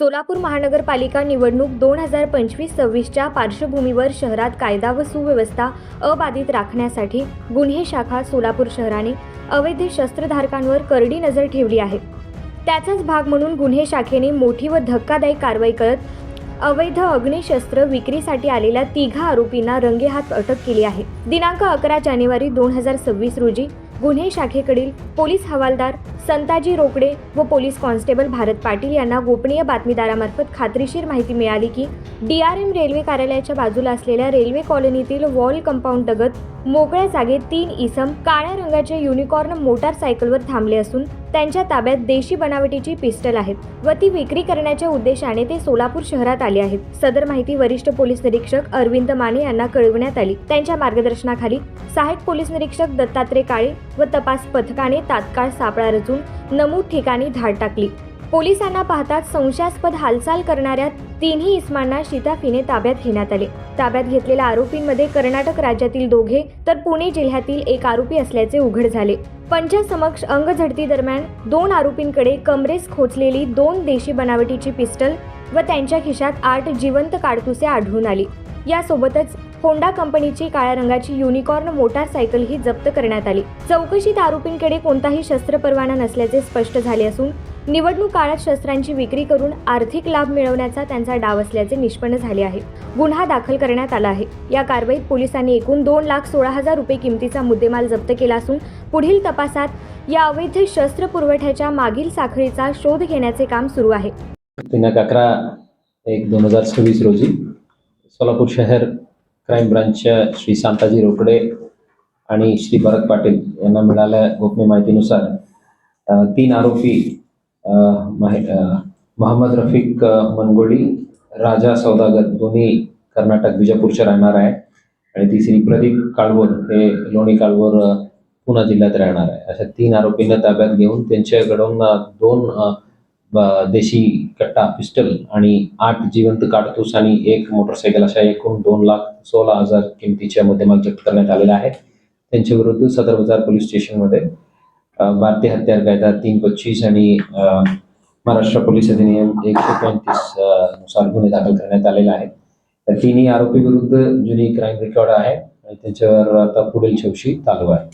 सोलापूर महानगरपालिका निवडणूक दोन हजार पंचवीस सव्वीसच्या पार्श्वभूमीवर शहरात कायदा व सुव्यवस्था अबाधित राखण्यासाठी गुन्हे शाखा सोलापूर शहराने अवैध शस्त्रधारकांवर करडी नजर ठेवली आहे. त्याचाच भाग म्हणून गुन्हे शाखेने मोठी व धक्कादायक कारवाई करत अवैध अग्निशस्त्र विक्रीसाठी आलेल्या तिघा आरोपींना रंगेहात अटक केली आहे. दिनांक अकरा जानेवारी दोन हजार सव्वीस रोजी गुन्हे शाखेकडील पोलीस हवालदार संताजी रोकडे व पोलीस कॉन्स्टेबल भारत पाटील यांना गोपनीय बातमीदारामार्फत खात्रीशीर माहिती मिळाली की डी आर एम रेल्वे कार्यालयाच्या बाजूला असलेल्या रेल्वे कॉलनीतील वॉल कंपाऊंड लगत मोकळ्या जागेत तीन इसम काळ्या रंगाचे युनिकॉर्न मोटारसायकलवर थांबले असून त्यांच्या ताब्यात देशी बनावटीची पिस्टल आहेत व ती विक्री करण्याच्या उद्देशाने ते सोलापूर शहरात आले आहेत. सदर माहिती वरिष्ठ पोलीस निरीक्षक अरविंद माने यांना कळविण्यात आली. त्यांच्या मार्गदर्शनाखाली सहाय्यक पोलीस निरीक्षक दत्तात्रय काळे व तपास पथकाने तात्काळ सापळा रचून नमूद ठिकाणी धाड टाकली. पोलिसांना पाहताच संशयास्पद हालचाल करणाऱ्या तिन्ही इस्मांना शिताफीने ताब्यात घेण्यात आले. ताब्यात घेतलेल्या आरोपींमध्ये कर्नाटक राज्यातील दोघे तर पुणे जिल्ह्यातील एक आरोपी असल्याचे उघड झाले. पंचासमक्ष अंगझडती दरम्यान दोन आरोपींकडे कमरेस खोचलेली दोन देशी बनावटीची पिस्टल व त्यांच्या खिशात आठ जिवंत काडतुसे आढळून आली. यासोबतच होंडा कंपनीची काळ्या रंगाची युनिकॉर्न मोटारसायकल ही जप्त करण्यात आली. चौकशीत आरोपींकडे कोणताही शस्त्र परवाना नसल्याचे स्पष्ट झाले असून निवडणूक काळात शस्त्रांची विक्री करून आर्थिक लाभ मिळवण्याचा त्यांचा डाव असल्याचे निष्पन्न झाले आहे. गुन्हा दाखल करण्यात आला आहे. या कारवाईत पोलिसांनी एकूण दोन लाख सोळा हजार रुपये किमतीचा मुद्देमाल जप्त केला असून पुढील तपासात या अवैध शस्त्र पुरवठ्याच्या मागील साखळीचा शोध घेण्याचे काम सुरू आहे. दिनांक अकरा एक दोन हजार सव्वीस रोजी सोलापूर शहर क्राईम ब्रांचच्या श्री शांताजी रोकडे आणि श्री भरत पाटील यांना मिळाल्या गोपनीय माहितीनुसार तीन आरोपी मोहम्मद रफिक मनगोळी राजा सौदागर दोन्ही कर्नाटक विजापूरचे राहणार आहे. आणि तिसरी प्रदीप काळवोर हे लोणी काळवोर पुणे जिल्ह्यात राहणार आहे. अशा तीन आरोपींना ताब्यात घेऊन त्यांच्याकडून दोन देशी कट्टा पिस्टल आणि आठ जिवंत काडतूस आणि एक मोटरसायकल अशा एकूण दोन लाख सोळा हजार किमतीच्या मुद्देमाल जप्त करण्यात आलेला आहे. त्यांच्या विरुद्ध सदर बाजार पोलीस स्टेशनमध्ये भारतीय हत्यार कायदा तीन पच्चीस आणि महाराष्ट्र पोलीस अधिनियम एकशे पंचवीसनुसार गुन्हे दाखल करण्यात आलेला आहे. तर तिन्ही आरोपी विरुद्ध जुनी क्राईम रेकॉर्ड आहे आणि त्याच्यावर आता पुढील चौकशी चालू आहे.